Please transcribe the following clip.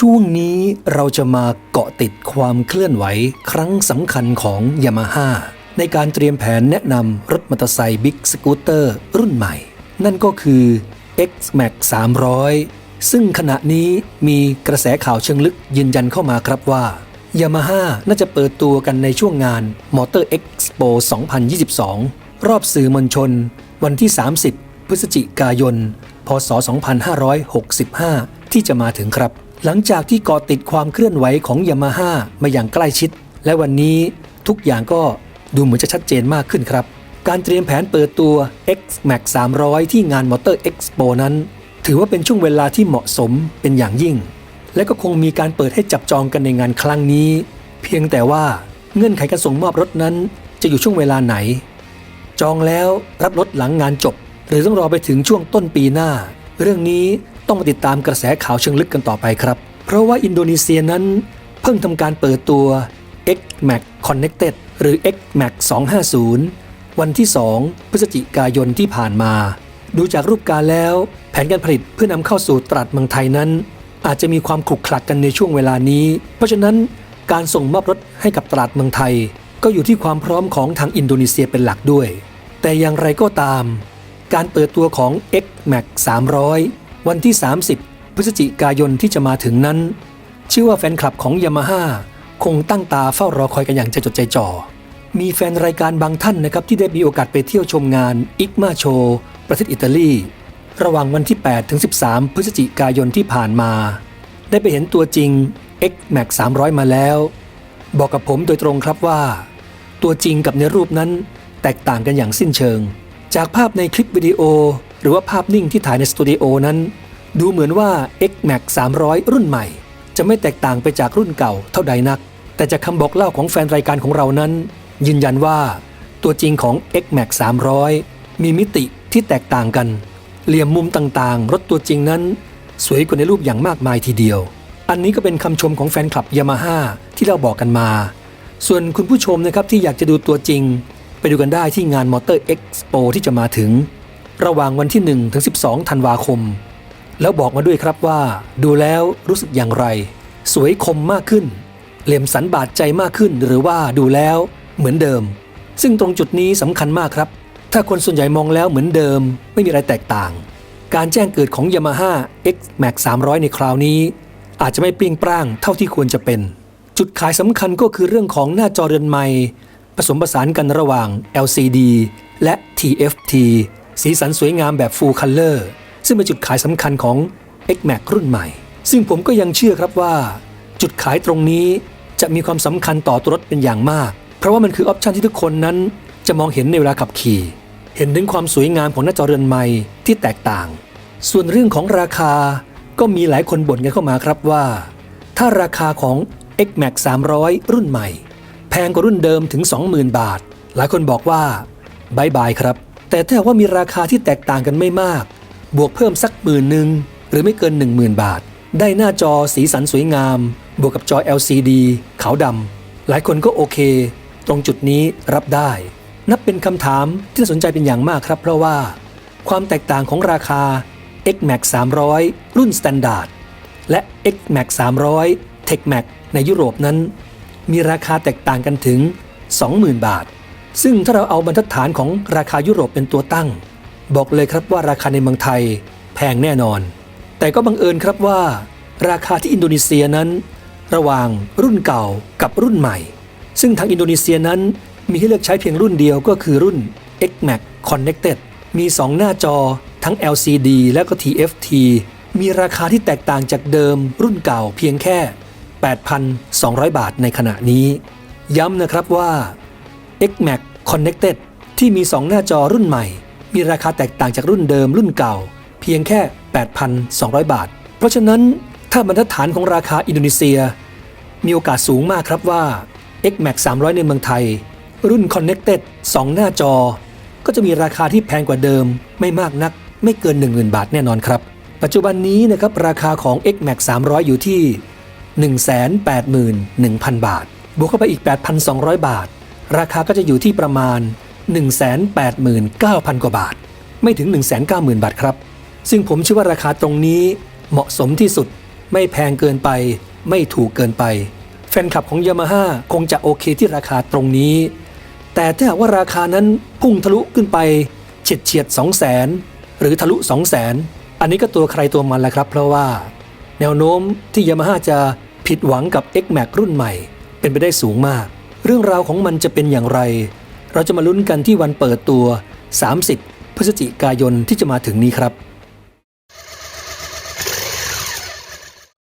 ช่วงนี้เราจะมาเกาะติดความเคลื่อนไหวครั้งสำคัญของ Yamaha ในการเตรียมแผนแนะนำรถมอเตอร์ไซค์บิ๊กสกูตเตอร์รุ่นใหม่ นั่นก็คือ X-Max 300 ซึ่งขณะนี้มีกระแสข่าวเชิงลึกยืนยันเข้ามาครับว่า Yamaha น่าจะเปิดตัวกันในช่วงงาน Motor Expo 2022 รอบสื่อมวลชน วันที่ 30 พฤศจิกายน พศ 2565 ที่จะมาถึงครับ หลังจากที่เกาะติดความเคลื่อนไหวของ Yamaha มาอย่างใกล้ชิด และวันนี้ทุกอย่างก็ดูเหมือนจะชัดเจนมากขึ้นครับ การเตรียมแผนเปิดตัว X-Max 300 ที่งาน Motor Expo นั้น ถือว่าเป็นช่วงเวลาที่เหมาะสมเป็นอย่างยิ่ง และก็คงมีการเปิดให้จับจองกันในงานครั้งนี้ เพียงแต่ว่าเงื่อนไขการส่งมอบรถนั้น จะอยู่ช่วงเวลาไหน จองแล้วรับรถหลังงานจบ หรือต้องรอไปถึงช่วงต้นปีหน้า เรื่องนี้ ต้องมาติดตามกระแสข่าวเชิงลึกกันต่อไปครับ เพราะว่าอินโดนีเซียนั้น เพิ่งทำการเปิดตัว X-Max Connected หรือ X-Max 250 วันที่ 2 พฤศจิกายนที่ผ่านมา ดูจากรูปการแล้ว แผนการผลิตเพื่อนำเข้าสู่ตลาดเมืองไทยนั้น อาจจะมีความขลุกขลักกันในช่วงเวลานี้ เพราะฉะนั้นการส่งมอบรถให้กับตลาดเมืองไทย ก็อยู่ที่ความพร้อมของทางอินโดนีเซียเป็นหลักด้วย แต่อย่างไรก็ตาม การเปิดตัวของ X-Max 300 วันที่ 30 พฤศจิกายนที่จะมาถึงนั้น เชื่อว่าแฟนคลับของ Yamaha คงตั้งตาเฝ้ารอคอยกันอย่างใจจดใจจ่อ มีแฟนรายการบางท่านนะครับที่ได้มีโอกาสไปเที่ยวชมงาน IGMA Show ประเทศอิตาลี ระหว่างวันที่ 8 ถึง 13 พฤศจิกายนที่ผ่านมา ได้ไปเห็นตัวจริง X-Max 300 มาแล้ว บอกกับผมโดยตรงครับว่า ตัวจริงกับในรูปนั้นแตกต่างกันอย่างสิ้นเชิง จากภาพในคลิปวิดีโอ หรือว่าภาพนิ่งที่ถ่ายในสตูดิโอนั้น ดูเหมือนว่า X-Max 300 รุ่นใหม่ จะไม่แตกต่างไปจากรุ่นเก่าเท่าใดนัก แต่จากคำบอกเล่าของแฟนรายการของเรานั้น ยืนยันว่า ตัวจริงของ X-Max 300 มีมิติที่แตกต่างกัน เหลี่ยมมุมต่างๆ รถตัวจริงนั้น สวยกว่าในรูปอย่างมากมายทีเดียว อันนี้ก็เป็นคำชมของแฟนคลับยามาฮ่าที่เราบอกกันมา ส่วนคุณผู้ชมนะครับที่อยากจะดูตัวจริง ไปดูกันได้ที่งาน Motor Expo ที่จะมาถึง ระหว่างวันที่1ถึง12 ธันวาคม แล้วบอกมาด้วยครับว่า ดูแล้วรู้สึกอย่างไร สวยคมมากขึ้น เหลี่ยมสันบาดใจมากขึ้นหรือว่าดูแล้วเหมือนเดิม ซึ่งตรงจุดนี้สำคัญมากครับ ถ้าคนส่วนใหญ่มองแล้วเหมือนเดิม ไม่มีอะไรแตกต่าง การแจ้งเกิดของ Yamaha X Max 300 ในคราวนี้ อาจจะไม่เปรี้ยงปร้างเท่าที่ควรจะเป็น จุดขายสำคัญก็คือเรื่องของหน้าจอเรือนไม้ผสมผสานกันระหว่าง LCD และ TFT สีสันสวยงามแบบ Full Color ซึ่งเป็นจุดขายสำคัญของ X Max รุ่นใหม่ ซึ่งผมก็ยังเชื่อครับว่า จุดขายตรงนี้จะมีความสำคัญต่อตัวรถเป็นอย่างมาก เพราะว่ามันคือออปชันที่ทุกคนนั้น จะมองเห็นในเวลาขับขี่ เห็นถึงความสวยงามของหน้าจอเรือนไม้ที่แตกต่าง ส่วนเรื่องของราคาก็มีหลายคนบ่นกันเข้ามาครับว่า ถ้าราคาของ X Max 300 รุ่นใหม่ แพงกว่ารุ่นเดิมถึง 20,000 บาท หลายคนบอกว่าบายบายครับ แต่ถ้าว่ามีราคาที่แตกต่างกันไม่มาก บวกเพิ่มสักหมื่นหนึ่งหรือไม่เกิน 10,000 บาท ได้หน้าจอสีสันสวยงาม บวกกับจอ LCD ขาวดำหลายคนก็โอเค ตรงจุดนี้รับได้ นับเป็นคำถามที่น่าสนใจเป็นอย่างมากครับ เพราะว่า ความแตกต่างของราคา X Max 300 รุ่น Standard และ X Max 300 Tech Max ในยุโรปนั้น มีราคาแตกต่างกันถึง 20,000 บาท ซึ่งถ้าเราเอาบรรทัดฐานของราคายุโรปเป็นตัวตั้ง บอกเลยครับว่าราคาในเมืองไทยแพงแน่นอน แต่ก็บังเอิญครับว่า ราคาที่อินโดนีเซียนั้น ระหว่างรุ่นเก่ากับรุ่นใหม่ ซึ่งทางอินโดนีเซียนั้นมีให้เลือกใช้เพียงรุ่นเดียวก็คือรุ่น X Max Connected มี 2 หน้าจอทั้ง LCD และก็ TFT มีราคาที่แตกต่างจากเดิมรุ่นเก่าเพียงแค่ 8,200 บาทในขณะนี้ ย้ำนะครับว่า X-Max Connected ที่มี 2 หน้าจอรุ่นใหม่ มีราคาแตกต่างจากรุ่นเดิมรุ่นเก่า เพียงแค่ 8,200 บาท เพราะฉะนั้นถ้าบรรทัดฐานของราคาอินโดนีเซีย มีโอกาสสูงมากครับว่า X-Max 300 ในเมืองไทย รุ่น Connected 2 หน้าจอ ก็จะมีราคาที่แพงกว่าเดิม ไม่มากนัก ไม่เกิน 10,000 บาทแน่นอนครับ ปัจจุบันนี้นะครับราคาของ X-Max 300 อยู่ที่ 181,000 บาท บวกเข้าไปอีก 8,200 บาท ราคาก็จะอยู่ที่ประมาณ 189,000 กว่าบาท ไม่ถึง 190,000 บาทครับ ซึ่งผมเชื่อว่าราคาตรงนี้เหมาะสมที่สุด ไม่แพงเกินไป ไม่ถูกเกินไป แฟนคลับของยามาฮ่าคงจะโอเคที่ราคาตรงนี้ แต่ถ้าหากว่าราคานั้นพุ่งทะลุขึ้นไปเฉียดเฉียด2 0 0แสนหรือทะลุ2 0 0แสนอันนี้ก็ตัวใครตัวมันแหละครับ เพราะว่า แนวโน้มที่ยามาฮ่าจะผิดหวังกับ X Max รุ่นใหม่ เป็นไปได้สูงมาก เรื่องราวของมันจะเป็นอย่างไร เราจะมาลุ้นกันที่วันเปิดตัว 30 พฤศจิกายนที่จะมาถึงนี้ครับ